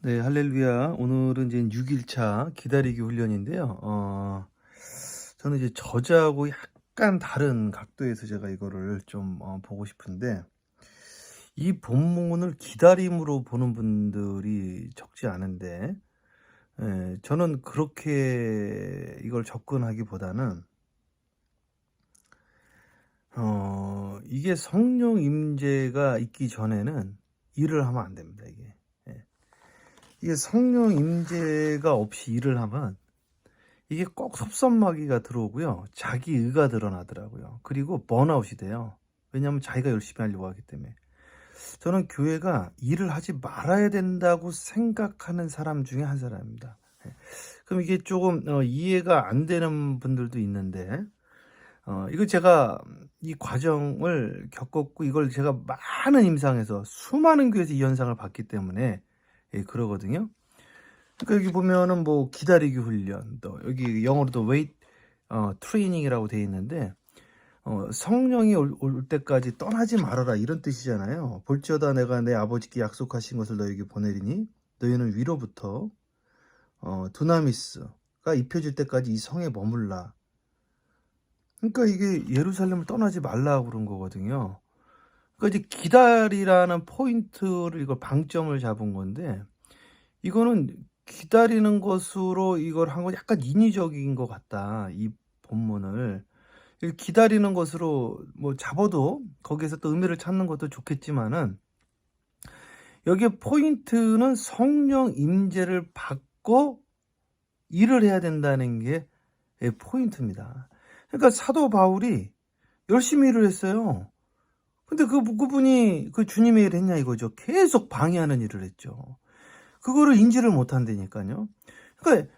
네, 할렐루야. 오늘은 이제 6일차 기다리기 훈련인데요. 어, 저는 이제 저자하고 약간 다른 각도에서 제가 이거를 좀 어, 보고 싶은데, 이 본문을 기다림으로 보는 분들이 적지 않은데, 예, 저는 그렇게 이걸 접근하기보다는, 어, 이게 성령 임재가 있기 전에는 일을 하면 안 됩니다, 이게. 예. 이게 성령 임재가 없이 일을 하면 이게 꼭 섭섭마귀가 들어오고요. 자기 의가 드러나더라고요. 그리고 번아웃이 돼요. 왜냐하면 자기가 열심히 하려고 하기 때문에. 저는 교회가 일을 하지 말아야 된다고 생각하는 사람 중에 한 사람입니다. 예. 그럼 이게 조금 어, 이해가 안 되는 분들도 있는데, 어, 이거 제가 이 과정을 겪었고, 이걸 제가 많은 임상에서, 수많은 교회에서 이 현상을 봤기 때문에, 예, 그러거든요. 그러니까 여기 보면은 뭐 기다리기 훈련, 또 여기 영어로도 wait 어, 트레이닝이라고 되어 있는데 어, 성령이 올, 올 때까지 떠나지 말아라 이런 뜻이잖아요. 볼지어다 내가 내 아버지께 약속하신 것을 너에게 보내리니 너희는 위로부터 어, 두나미스가 입혀질 때까지 이 성에 머물라. 그러니까 이게 예루살렘을 떠나지 말라고 그런 거거든요. 그러니까 이제 기다리라는 포인트를 이걸 방점을 잡은 건데 이거는 기다리는 것으로 이걸 한 건 약간 인위적인 것 같다. 이 본문을 이 기다리는 것으로 뭐 잡아도 거기에서 또 의미를 찾는 것도 좋겠지만은 여기에 포인트는 성령 임재를 받고 일을 해야 된다는 게 예, 포인트입니다. 그러니까 사도 바울이 열심히 일을 했어요. 근데 그, 그분이 그 주님의 일을 했냐 이거죠. 계속 방해하는 일을 했죠. 그거를 인지를 못 한다니까요. 그러니까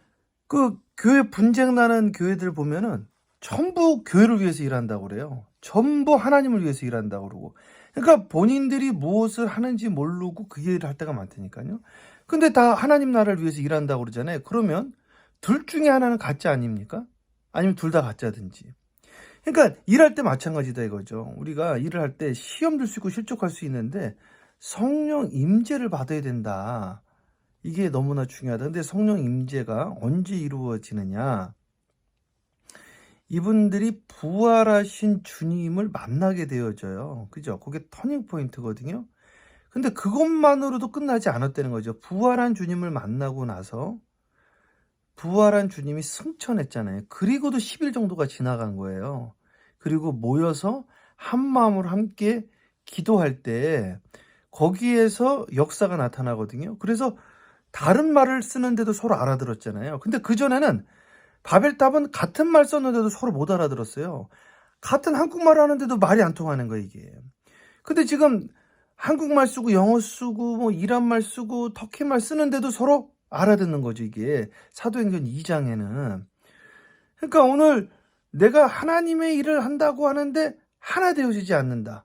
그 교회 분쟁 나는 교회들 보면은 전부 교회를 위해서 일한다고 그래요. 전부 하나님을 위해서 일한다고 그러고. 그러니까 본인들이 무엇을 하는지 모르고 그 일을 할 때가 많다니까요. 근데 다 하나님 나라를 위해서 일한다고 그러잖아요. 그러면 둘 중에 하나는 가짜 아닙니까? 아니면 둘 다 가짜든지. 그러니까 일할 때 마찬가지다 이거죠. 우리가 일을 할 때 시험 들수 있고 실족할 수 있는데 성령 임재를 받아야 된다. 이게 너무나 중요하다. 근데 성령 임재가 언제 이루어지느냐? 이분들이 부활하신 주님을 만나게 되어져요. 그죠? 그게 터닝 포인트거든요. 근데 그것만으로도 끝나지 않았다는 거죠. 부활한 주님을 만나고 나서 부활한 주님이 승천했잖아요. 그리고도 10일 정도가 지나간 거예요. 그리고 모여서 한 마음으로 함께 기도할 때 거기에서 역사가 나타나거든요. 그래서 다른 말을 쓰는데도 서로 알아들었잖아요. 근데 그전에는 바벨탑은 같은 말 썼는데도 서로 못 알아들었어요. 같은 한국말 하는데도 말이 안 통하는 거예요, 이게. 근데 지금 한국말 쓰고 영어 쓰고 뭐 이란말 쓰고 터키말 쓰는데도 서로 알아듣는 거죠, 이게. 사도행전 2장에는. 그러니까 오늘 내가 하나님의 일을 한다고 하는데 하나 되어지지 않는다.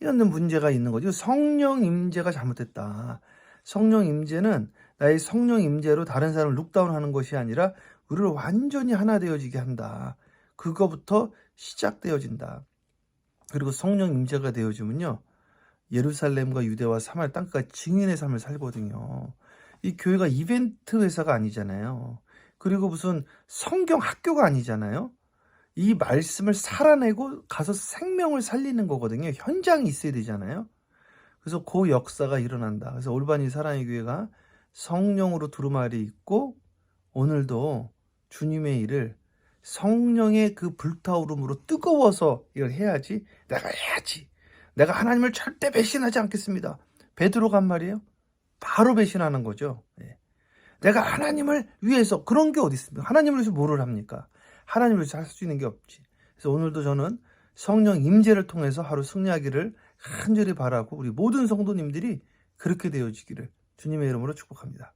이런 문제가 있는 거죠. 성령 임재가 잘못됐다. 성령 임재는 나의 성령 임재로 다른 사람을 룩다운하는 것이 아니라 우리를 완전히 하나 되어지게 한다. 그거부터 시작되어진다. 그리고 성령 임재가 되어지면요. 예루살렘과 유대와 사마리 땅까지 증인의 삶을 살거든요. 이 교회가 이벤트 회사가 아니잖아요. 그리고 무슨 성경 학교가 아니잖아요. 이 말씀을 살아내고 가서 생명을 살리는 거거든요. 현장이 있어야 되잖아요. 그래서 그 역사가 일어난다. 그래서 올바니 사랑의 교회가 성령으로 두루마리 있고 오늘도 주님의 일을 성령의 그 불타오름으로 뜨거워서 이걸 해야지 내가 해야지 내가 하나님을 절대 배신하지 않겠습니다 베드로가 한 말이에요 바로 배신하는 거죠. 예. 내가 하나님을 위해서 그런 게 어디 있습니까? 하나님을 위해서 뭐를 합니까? 하나님을 위해서 할 수 있는 게 없지. 그래서 오늘도 저는 성령 임재를 통해서 하루 승리하기를 간절히 바라고 우리 모든 성도님들이 그렇게 되어지기를 주님의 이름으로 축복합니다